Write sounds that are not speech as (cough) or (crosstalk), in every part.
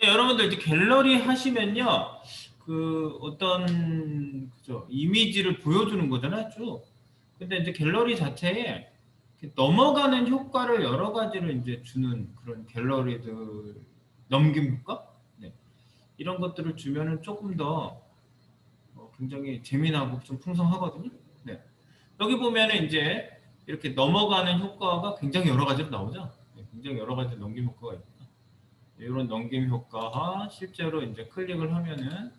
네, 여러분들 이제 갤러리 하시면요. 그 어떤 그죠 이미지를 보여주는 거잖아요, 쭉. 근데 이제 갤러리 자체에 넘어가는 효과를 여러 가지를 이제 주는 그런 갤러리들 넘김 효과 네. 이런 것들을 주면은 조금 더 어, 굉장히 재미나고 좀 풍성하거든요. 네. 여기 보면은 이제 이렇게 넘어가는 효과가 굉장히 여러 가지로 나오죠. 네, 굉장히 여러 가지 넘김 효과가 있고. 이런 넘김 효과가 실제로 이제 클릭을 하면은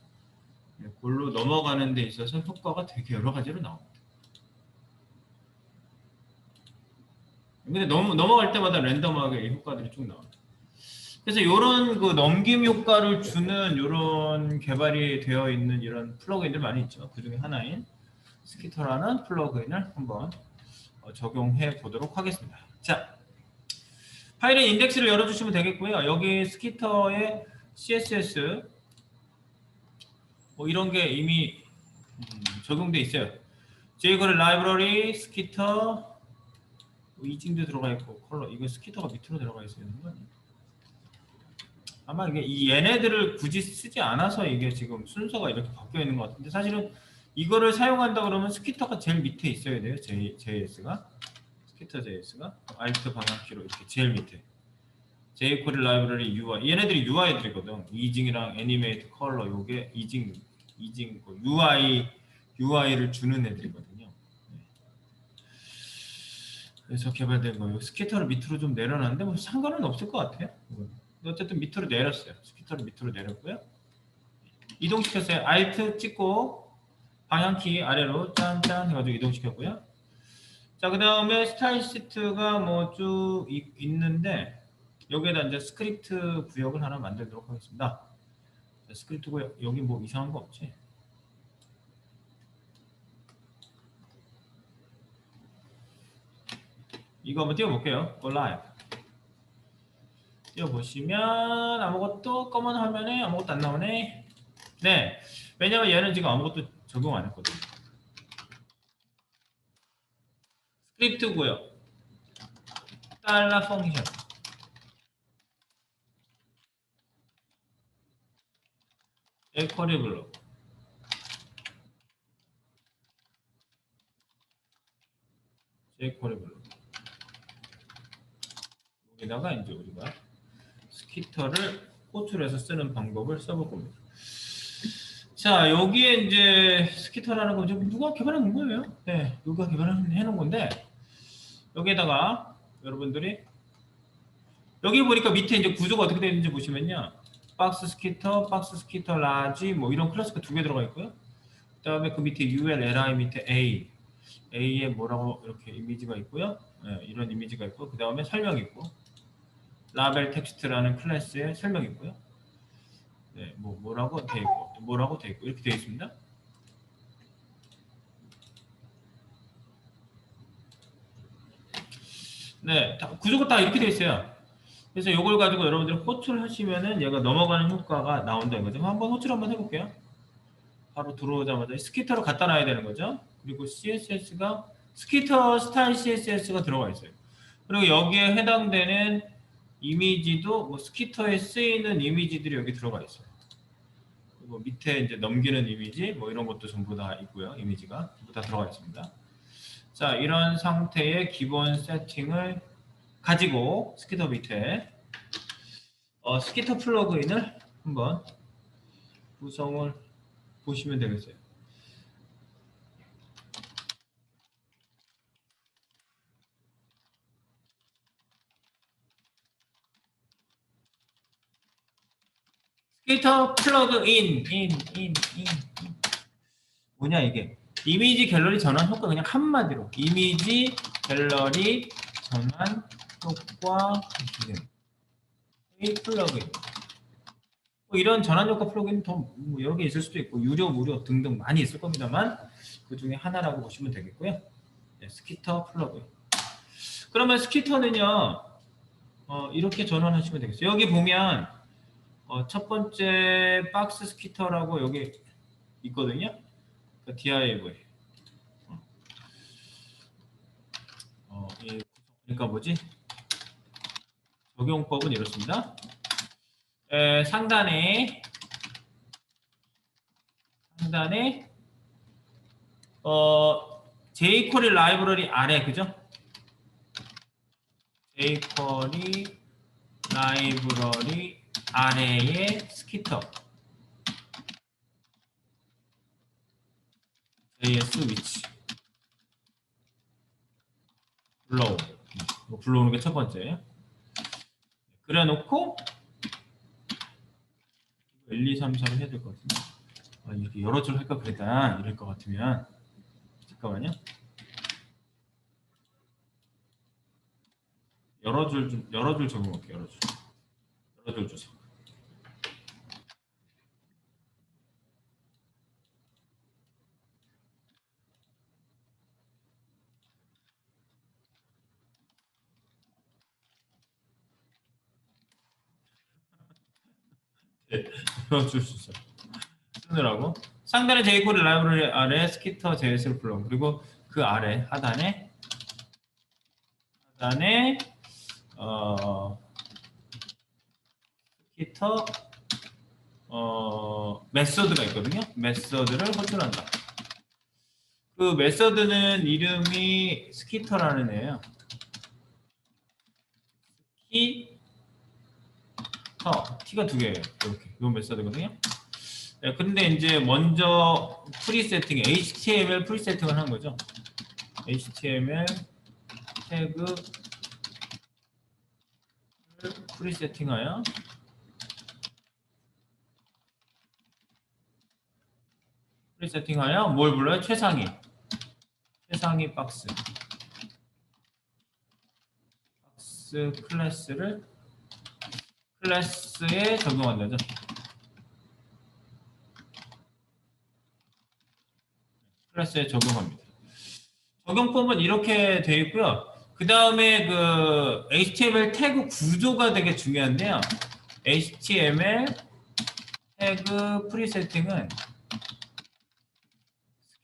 네, 골로 넘어가는 데 있어서 효과가 되게 여러 가지로 나옵니다. 근데 너무 넘어갈 때마다 랜덤하게 이 효과들이 쭉 나와요. 그래서 이런 그 넘김 효과를 주는 이런 개발이 되어 있는 이런 플러그인들 많이 있죠. 그 중에 하나인 스키터라는 플러그인을 한번 어, 적용해 보도록 하겠습니다. 자, 파일의 인덱스를 열어주시면 되겠고요. 여기 스키터의 CSS 뭐 이런 게 이미 음, 적용돼 있어요. jQuery 라이브러리 스키터 뭐 이징도 들어가 있고 컬러 이거 스키터가 밑으로 들어가 있어야 되는 거 아니에요? 아마 이게 이 얘네들을 굳이 쓰지 않아서 이게 지금 순서가 이렇게 바뀌어 있는 것 같은데 사실은 이거를 사용한다 그러면 스키터가 제일 밑에 있어야 돼요. J, JS가 스키터 JS가 알트 방향키로 이렇게 제일 밑에 jQuery 라이브러리 UI 얘네들이 UI들이거든. 이징이랑 애니메이트 컬러 요게 이징 이징 그 UI UI를 주는 애들이거든요. 네. 그래서 개발된 거예요. 스키터를 밑으로 좀 내려놨는데 뭐 상관은 없을 것 같아요. 어쨌든 밑으로 내렸어요. 스키터를 밑으로 내렸고요. 이동시켰어요. Alt 찍고 방향키 아래로 짠짠 해가지고 이동시켰고요. 자, 그 다음에 스타일 시트가 뭐 쭉 있는데 여기에다 이제 스크립트 구역을 하나 만들도록 하겠습니다. 자, 스크립트 구역 여기 뭐 이상한 거 없지? 이거 한번 띄워볼게요. Go live. 띄워보시면 아무것도 검은 화면에 아무것도 안 나오네. 네. 왜냐면 얘는 지금 아무것도 적용 안 했거든요. 스크립트 구역. 달러 펑션. 에쿼리 블록. 에쿼리 블록. 여기다가 이제 우리가 스키터를 호출해서 쓰는 방법을 써볼 겁니다. 자, 여기에 이제 스키터라는 거 지금 누가 놓은 거예요? 네, 누가 개발해 놓은 건데 여기에다가 여러분들이 여기 보니까 밑에 이제 구조가 어떻게 되어 있는지 보시면요. 박스 스키터, 박스 스키터 라지 뭐 이런 클래스가 두 개 들어가 있고요. 그다음에 그 밑에 UL, LI 밑에 A, A에 뭐라고 이렇게 이미지가 있고요. 네, 이런 이미지가 있고 그 다음에 설명이 있고 라벨 텍스트라는 클래스에 설명이 있고요. 네, 뭐 뭐라고 돼 있고 뭐라고 돼 있고 이렇게 되어 있습니다. 네, 다, 구조가 다 이렇게 되어 있어요. 그래서 이걸 가지고 여러분들이 호출 하시면은 얘가 넘어가는 효과가 나온다는 거죠. 한번 호출 한번 해볼게요. 바로 들어오자마자 스키터로 갖다 놔야 되는 거죠. 그리고 CSS가 스키터 스타일 CSS가 들어가 있어요. 그리고 여기에 해당되는 이미지도 뭐 스키터에 쓰이는 이미지들이 여기 들어가 있어요. 그리고 밑에 이제 넘기는 이미지 뭐 이런 것도 전부 다 있고요. 이미지가 전부 다 들어가 있습니다. 자, 이런 상태의 기본 세팅을 가지고 스키터 밑에 어, 스키터 플러그인을 한번 구성을 보시면 되겠어요. 스키터 플러그인 인, 인, 인, 인. 뭐냐 이게 이미지 갤러리 전환 효과 그냥 한마디로. 이미지 갤러리 전환 효과 기능 이 플러그인 뭐 이런 전환 효과 플러그인 더뭐 여러 개 있을 수도 있고 유료 무료 등등 많이 있을 겁니다만 그 중에 하나라고 보시면 되겠고요. 네, 스키터 플러그인 그러면 스키터는요 어, 이렇게 전환하시면 되겠어요. 여기 보면 어, 첫 번째 박스 스키터라고 여기 있거든요. 그 DIV 어, 어, 이, 그러니까 뭐지 적용법은 이렇습니다. 에, 상단에 상단에 어 jQuery 라이브러리 아래 그죠? jQuery 라이브러리 아래에 스키터 JS 위치. 불러오. 이거 불러오는 게 첫 번째. 그래놓고 1, 2, 3, 4를 해야 될 것 같은데. 아, 이렇게 여러 줄 할까? 그랬다 이럴 것 같으면. 잠깐만요. 여러 줄 좀- 여러 줄 적용할게요 여러 줄. 여러 줄 주세 요 여러 줄 주세요 쓰느라고 상단의 jQuery 라이브러리 아래 스키터 JS를 불러 그리고 그 아래 하단에 하단에 어 스키터 어 메서드가 있거든요. 메서드를 호출한다. 그 메서드는 이름이 스키터라는 애예요. 스키터 T가 두 개예요. 이렇게 이 메서드거든요. 네, 근데 이제 먼저 프리세팅 HTML 프리세팅을 한 거죠. HTML 태그 프리세팅하여 프리세팅하여 뭘 불러요? 최상위 최상위 박스 박스 클래스를 클래스에 적용한다죠. 클래스에 적용합니다. 적용법은 이렇게 되어 있고요. 그 다음에 그 HTML 태그 구조가 되게 중요한데요. HTML 태그 프리세팅은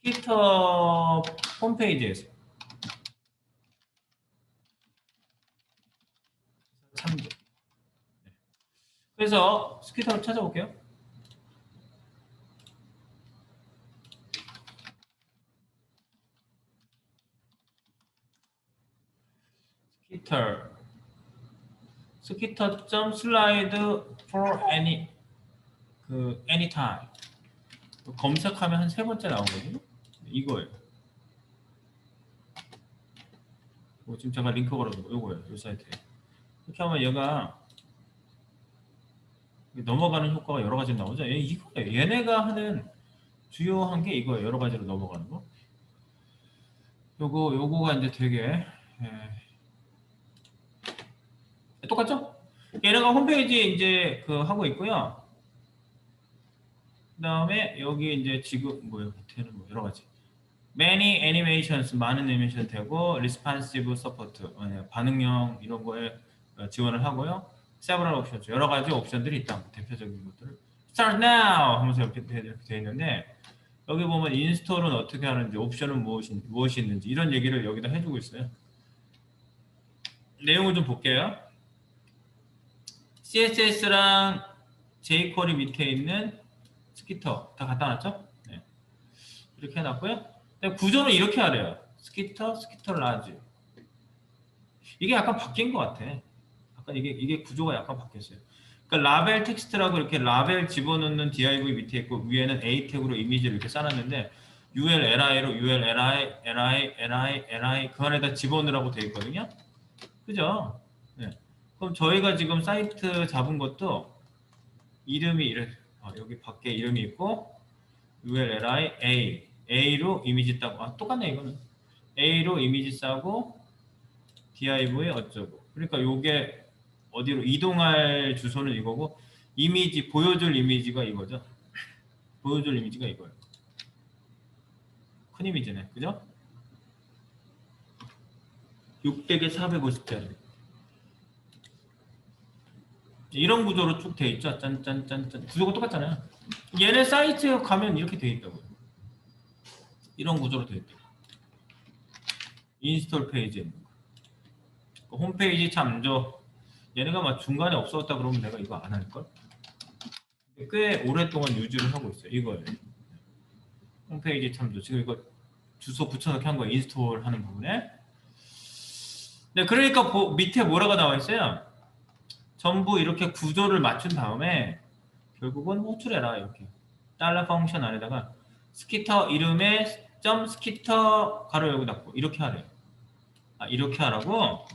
스키터 홈페이지에서 참조. 네. 그래서 스키터를 찾아볼게요. 스키터 스키터 점 슬라이드 for any 그 anytime 검색하면 한 세 번째 나오거든요. 이거예요. 뭐 지금 잠깐 링크 걸어둔 거 요거예요. 요 사이트에. 이렇게 하면 얘가 넘어가는 효과가 여러 가지 나오죠. 얘 이거예요. 얘네가 하는 주요한 게 이거예요. 여러 가지로 넘어가는 거. 요거 요거가 이제 되게 예. 똑같죠? 얘네가 홈페이지 이제 그 하고 있고요. 그다음에 여기 이제 지금 뭐예요? 밑에는 뭐 여러 가지. Many animations 많은 애니메이션 되고 responsive support 반응형 이런 거에 어, 지원을 하고요. Several options 여러 가지 옵션들이 있다. 대표적인 것들을 start now 하면서 이렇게 돼 있는데 여기 보면 인스톨은 어떻게 하는지 옵션은 무엇이, 무엇이 있는지 이런 얘기를 여기다 해주고 있어요. 내용을 좀 볼게요. CSS랑 jQuery 밑에 있는 스키터 다 갖다 놨죠? 네. 이렇게 해놨고요. 구조는 이렇게 하래요. 스키터, 스키터 라지. 이게 약간 바뀐 것 같아. 약간 이게 이게 구조가 약간 바뀌었어요. 그러니까 라벨 텍스트라고 이렇게 라벨 집어넣는 div 밑에 있고 위에는 a 태그로 이미지를 이렇게 쌓았는데 ul li로 ul li li li li 그 안에다 집어넣으라고 되어 있거든요. 그죠? 네. 그럼 저희가 지금 사이트 잡은 것도 이름이 이래 아, 여기 밖에 이름이 있고 ULLI A A로 이미지 따고 아 똑같네 이거는 A로 이미지 싸고 div에 어쩌고 그러니까 요게 어디로 이동할 주소는 이거고 이미지 보여줄 이미지가 이거죠 보여줄 이미지가 이거예요 큰 이미지네 그죠? 600에 450짜리 이런 구조로 쭉 돼 있죠. 짠짠짠짠. 구조가 똑같잖아요. 얘네 사이트에 가면 이렇게 돼 있다고요. 이런 구조로 돼 있다. 인스톨 페이지에 있는 거. 그 홈페이지 참조. 얘네가 막 중간에 없어졌다 그러면 내가 이거 안 할 걸. 꽤 오랫동안 유지를 하고 있어요. 이거예요. 홈페이지 참조. 지금 이거 주소 붙여넣기 한 거 인스톨 하는 부분에. 네, 그러니까 보- 밑에 뭐라고 나와 있어요? 전부 이렇게 구조를 맞춘 다음에 결국은 호출해라 이렇게 달러 펑션 안에다가 스키터 이름에 점 스키터 가로 열고 닫고 이렇게 하래요. 아 이렇게 하라고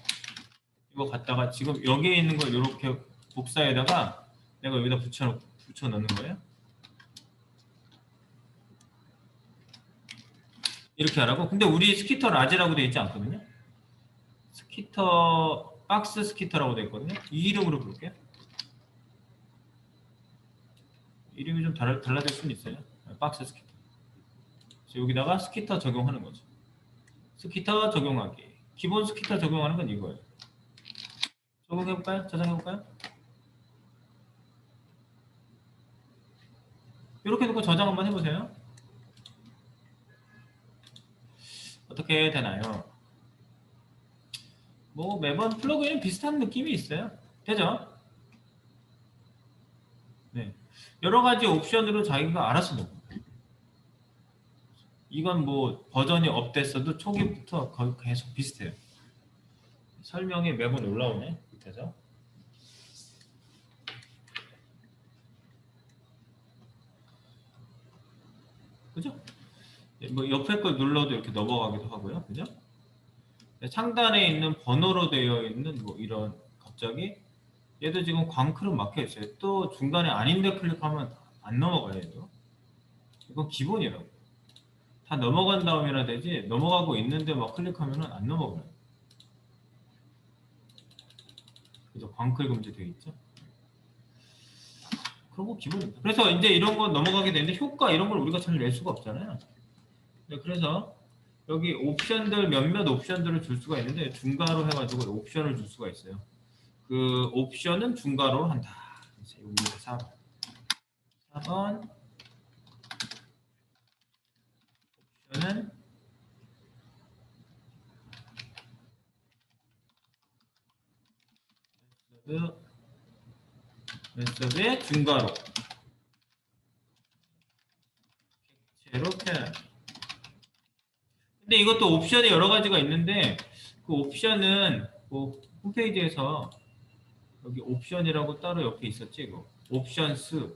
이거 갖다가 지금 여기에 있는 걸 이렇게 복사에다가 내가 여기다 붙여 붙여 넣는 거예요. 이렇게 하라고. 근데 우리 스키터 라지라고 되어 있지 않거든요. 스키터 박스 스키터라고 되어 있거든요. 이 이름으로 부를게요. 이름이 좀 달라, 달라질 수는 있어요. 박스 스키터. 그래서 여기다가 스키터 적용하는 거죠. 스키터 적용하기. 기본 스키터 적용하는 건 이거예요. 적용해 볼까요? 저장해 볼까요? 이렇게 놓고 저장 한번 해보세요. 어떻게 되나요? 뭐 매번 플러그인 비슷한 느낌이 있어요. 되죠? 네. 여러 가지 옵션으로 자기가 알아서 넣고. 이건 뭐 버전이 업됐어도 초기부터 거의 계속 비슷해요. 설명이 매번 올라오네 밑에서. 그죠? 네, 뭐 옆에 걸 눌러도 이렇게 넘어가기도 하고요. 그죠? 네, 상단에 있는 번호로 되어 있는 뭐 이런 갑자기 얘도 지금 광클은 막혀 있어요. 또 중간에 아닌데 클릭하면 안 넘어가요. 얘도. 이건 기본이라고. 다 넘어간 다음이라 되지 넘어가고 있는데 막 클릭하면 안 넘어가요. 그래서 광클 금지 되어 있죠. 거 기본입니다. 그래서 이제 이런 거 넘어가게 되는데 효과 이런 걸 우리가 잘 낼 수가 없잖아요. 네, 그래서 여기 옵션들 몇몇 옵션들을 줄 수가 있는데 중괄호 해가지고 옵션을 줄 수가 있어요. 그 옵션은 중괄호로 한다. 그래서 여기 4번. 4번 옵션은 메서드 메서드의 중괄호 객체로 표현 근데 이것도 옵션이 여러 가지가 있는데 그 옵션은 뭐 홈페이지에서 여기 옵션이라고 따로 옆에 있었지 이거? 옵션스.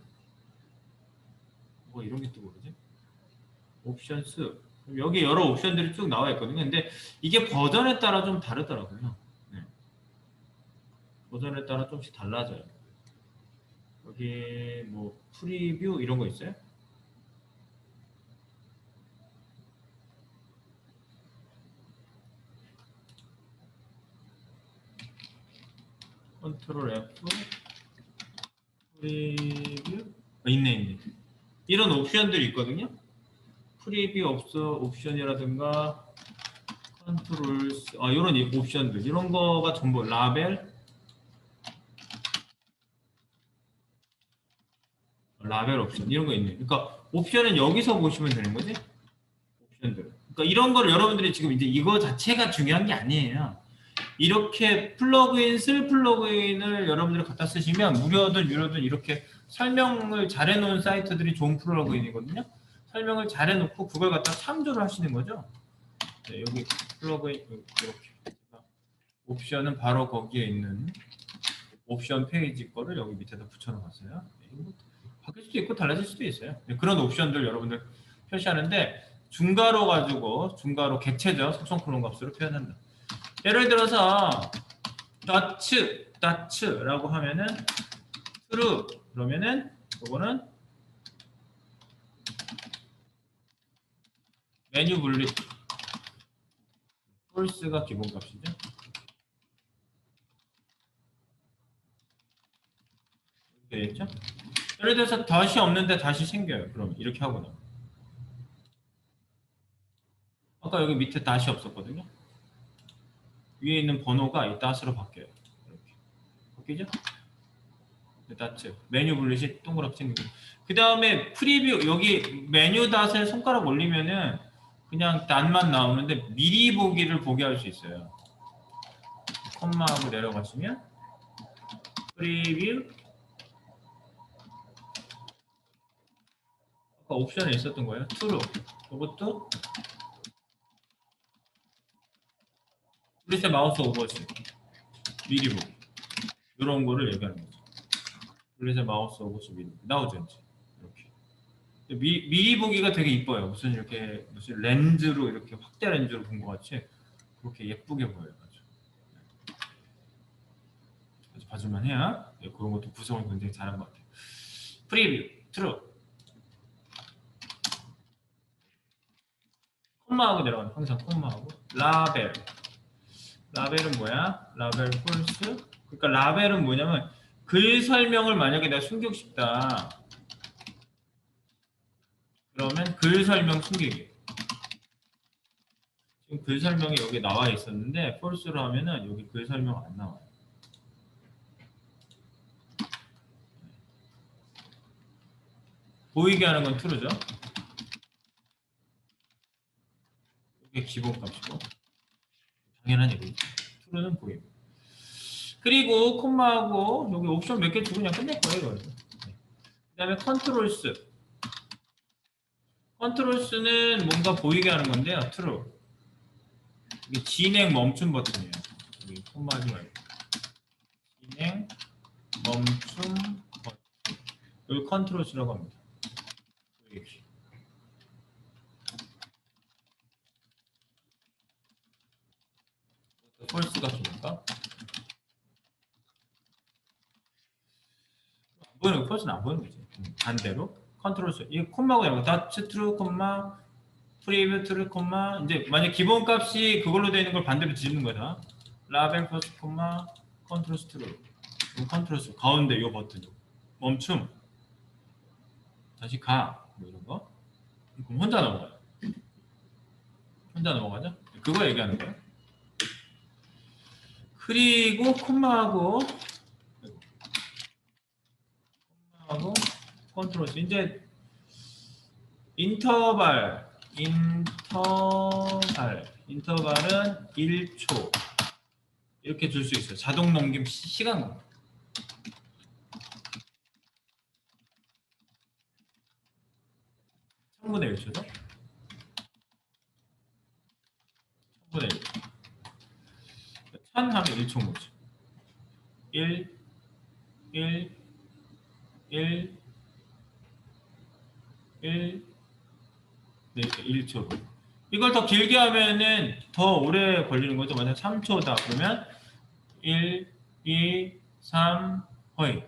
뭐 이런 게또 모르지? 옵션스. 여기 여러 옵션들이 쭉 나와 있거든요. 근데 이게 버전에 따라 좀 다르더라고요. 네. 버전에 따라 조금씩 달라져요. 여기 뭐 프리뷰 이런 거 있어요? 컨트롤 F 프리뷰? 아, 있네 있네. 이런 옵션들이 있거든요. 프리뷰 없어 옵션이라든가 컨트롤 아 이런 이- 옵션들. 이런 거가 전부 라벨 라벨 옵션 이런 거 있네 그러니까 옵션은 여기서 보시면 되는 거지 옵션들 그러니까 이런 거를 여러분들이 지금 이제 이거 자체가 중요한 게 아니에요 이렇게 플러그인 쓸 플러그인을 여러분들이 갖다 쓰시면 무료든 유료든 이렇게 설명을 잘 해놓은 사이트들이 좋은 플러그인이거든요. 설명을 잘 해놓고 그걸 갖다 참조를 하시는 거죠. 네, 여기 플러그인 이렇게 옵션은 바로 거기에 있는 옵션 페이지 거를 여기 밑에다 붙여놓았어요. 바뀔 수도 있고 달라질 수도 있어요. 네, 그런 옵션들 여러분들 표시하는데 중괄호 가지고 중괄호 객체죠. 속성 콜론 값으로 표현한다. 예를 들어서 더츠 더츠라고 하면은 true 그러면은 이거는 메뉴 분리 false가 기본 값이죠. 됐죠? 예를 들어서 다시 없는데 다시 생겨요. 그럼 이렇게 하고 나. 아까 여기 밑에 다시 없었거든요. 위에 있는 번호가 이 닷으로 바뀌어요. 이렇게 바뀌죠? 네, 닷츠 메뉴 블릿이 동그랗게 생기고 그 다음에 프리뷰 여기 메뉴 닷에 손가락 올리면은 그냥 닷만 나오는데 미리 보기를 보게 할 수 있어요. 컴마하고 내려가시면 프리뷰 아까 옵션에 있었던 거예요. true. 이것도 우리세 마우스 오버시 미리 보기 이런 거를 얘기하는 거죠. 우리세 마우스 오버시 미리 보기. 나오죠 이렇게 미, 미리 보기가 되게 이뻐요. 무슨 이렇게 무슨 렌즈로 이렇게 확대 렌즈로 본 것 같이 그렇게 예쁘게 보여요. 아주. 네. 봐줄만 해야 네, 그런 것도 구성을 굉장히 잘한 것 같아요. 프리뷰 트루 콤마하고 내려가는 항상 콤마하고. 라벨. 라벨은 뭐야? 라벨 폴스? 그러니까 라벨은 뭐냐면 글 설명을 만약에 내가 숨기고 싶다. 그러면 글 설명 숨기기. 지금 글 설명이 여기 나와 있었는데 폴스로 하면은 여기 글 설명 안 나와요. 보이게 하는 건 true죠. 이게 기본 값이고 당연한 얘기죠. true는 보임. 그리고 콤마하고 여기 옵션 몇 개 주고 그냥 끝낼 거예요. 이거. 그다음에 컨트롤 스. 컨트롤 스는 뭔가 보이게 하는 건데요. true. 이게 진행 멈춤 버튼이에요. 여기 콤마 하지 말고. 진행 멈춤 버튼. 여기 컨트롤 스라고 합니다. 이렇게. 폴스가 좋을까? 안 보이는 거 폴스는 안 보이는 거지. 음, 반대로 컨트롤 수. 이 콤마고 이런 거 다츠 트루 콤마 프리뷰 트루 콤마 이제 만약 기본 값이 그걸로 되어 있는 걸 반대로 뒤집는 거다. 라벨 플러스 콤마 컨트롤 스트루. 컨트롤 스 가운데 이 버튼 멈춤. 다시 가. 뭐 이런 거. 그럼 혼자 넘어가요. 혼자 넘어가죠? 그거 얘기하는 거예요. 그리고 콤마하고 콤마하고 컨트롤 C. 이제 인터벌 인터벌 인터벌은 1초 이렇게 줄 수 있어요. 자동 넘김 시- 시간 1000분의 1초죠? 1000분의 1. 1000 하면 1초 뭐죠? 1, 1, 1, 1, 네, 1초. 이걸 더 길게 하면은 더 오래 걸리는 거죠. 만약 3초다. 그러면 1, 2, 3, 허이.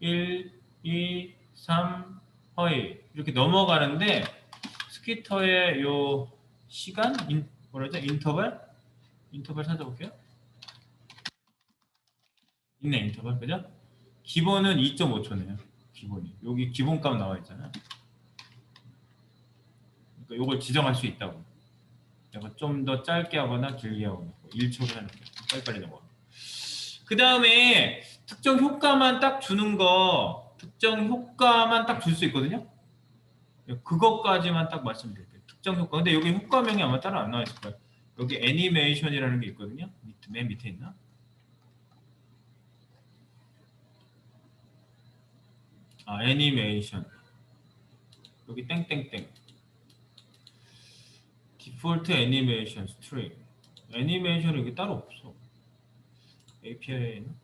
1, 2, 3, 허이. 이렇게 넘어가는데 스키터의 요 시간 인, 뭐라죠? 인터벌? 인터벌 찾아볼게요. 있네 인터벌 그죠? 기본은 2.5초네요. 기본이 여기 기본값 나와 있잖아. 그러니까 요걸 지정할 수 있다고. 내가 좀더 짧게 하거나 길게 하거나 1초로 하는 거 빨리빨리 넘어가. 그 다음에 특정 효과만 딱 주는 거 특정 효과만 딱 줄 수 있거든요. 그것까지만 딱 말씀드릴게요. 특정 효과. 근데 여기 효과명이 아마 따로 안 나와 있을 거예요. 여기 애니메이션이라는 게 있거든요. 밑- 맨 밑에 있나? 아, 애니메이션. 여기 땡땡땡. 디폴트 애니메이션 스트링. 애니메이션은 여기 따로 없어. API에는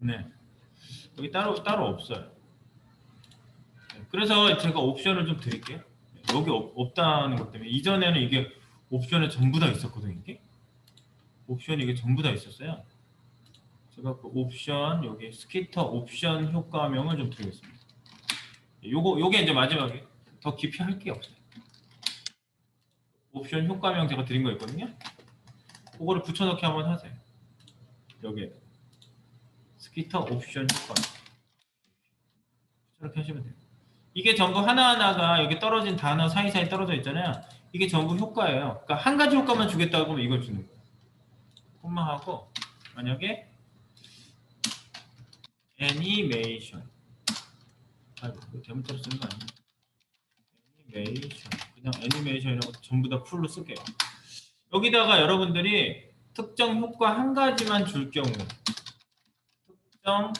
없네. 여기 따로 따로 없어요. 그래서 제가 옵션을 좀 드릴게요. 여기 없, 없다는 것 때문에 이전에는 이게 옵션에 전부 다 있었거든요. 이게 옵션이 이게 전부 다 있었어요. 제가 그 옵션 여기 스키터 옵션 효과명을 좀 드리겠습니다. 요거 요게 이제 마지막에 더 깊이 할 게 없어요. 옵션 효과명 제가 드린 거 있거든요. 그거를 붙여넣기 한번 하세요. 여기에 스키터 옵션 효과 이렇게 하시면 돼요. 이게 전부 하나하나가 여기 떨어진 단어 사이사이 떨어져 있잖아요. 이게 전부 효과예요. 그러니까 한 가지 효과만 주겠다고 하면 이걸 주는 거예요. 콤마하고 만약에 애니메이션 아이고 이거 잘못대로 쓰는 거 아니에요? 애니메이션 그냥 애니메이션이라고 전부 다 풀로 쓸게요. 여기다가 여러분들이 특정 효과 한 가지만 줄 경우 특정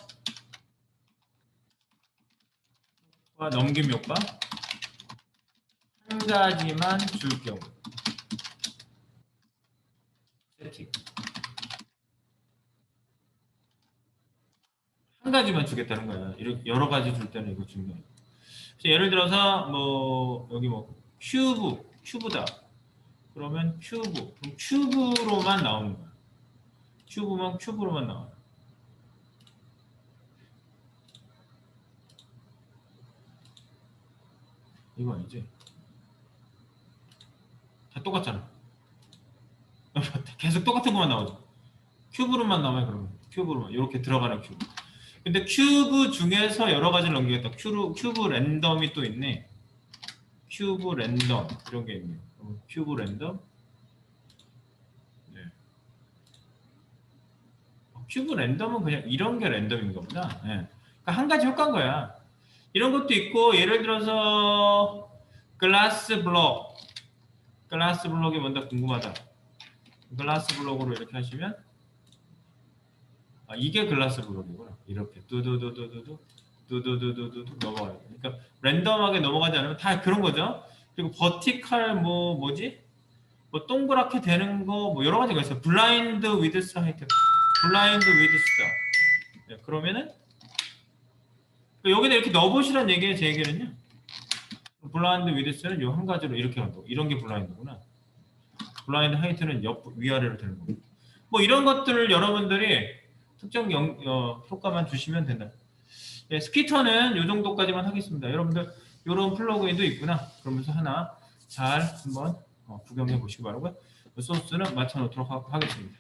효과 넘김 효과 한 가지만 줄 경우 세팅 한 가지만 주겠다는 거야. 이렇게 여러 가지 줄 때는 이거. 그래서 예를 들어서 뭐 여기 뭐 큐브 큐브다. 그러면 큐브 그럼 큐브로만 나오는 거야. 큐브만 큐브로만 나와. 요 이거 아니지? 다 똑같잖아. (laughs) 계속 똑같은 것만 나오죠. 큐브로만 나와요 그러면 큐브로만 이렇게 들어가는 큐브. 근데 큐브 중에서 여러 가지를 넘기겠다. 큐브, 큐브 랜덤이 또 있네. 큐브 랜덤 이런 게 있네요. 큐브 랜덤. 네. 어, 큐브 랜덤은 그냥 이런 게 랜덤인가 보다. 네. 그러니까 한 가지 효과인 거야. 이런 것도 있고 예를 들어서 글라스 블록. 글라스 블록이 뭔가 궁금하다. 글라스 블록으로 이렇게 하시면 아, 이게 글라스 블록이구나. 이렇게 두두두두두두 두두두두두 넘어가요. 그러니까 랜덤하게 넘어가지 않으면 다 그런 거죠. 그리고 버티칼 뭐 뭐지? 뭐 동그랗게 되는 거 뭐 여러 가지가 있어요. 블라인드 위드스 하이트, 블라인드 위드스다. 네, 그러면은 여기다 이렇게 넣어보시란 얘기예요. 제 얘기는요. 블라인드 위드스는 요한 가지로 이렇게 한다고. 이런 게 블라인드구나. 블라인드 하이트는 옆 위아래로 되는 거고. 뭐 이런 것들을 여러분들이 특정 영, 어, 효과만 주시면 된다. 예, 스키터는 이 정도까지만 하겠습니다. 여러분들 이런 플러그인도 있구나. 그러면서 하나 잘 한번 어, 구경해 보시기 바라고요. 소스는 맞춰 놓도록 하- 하겠습니다.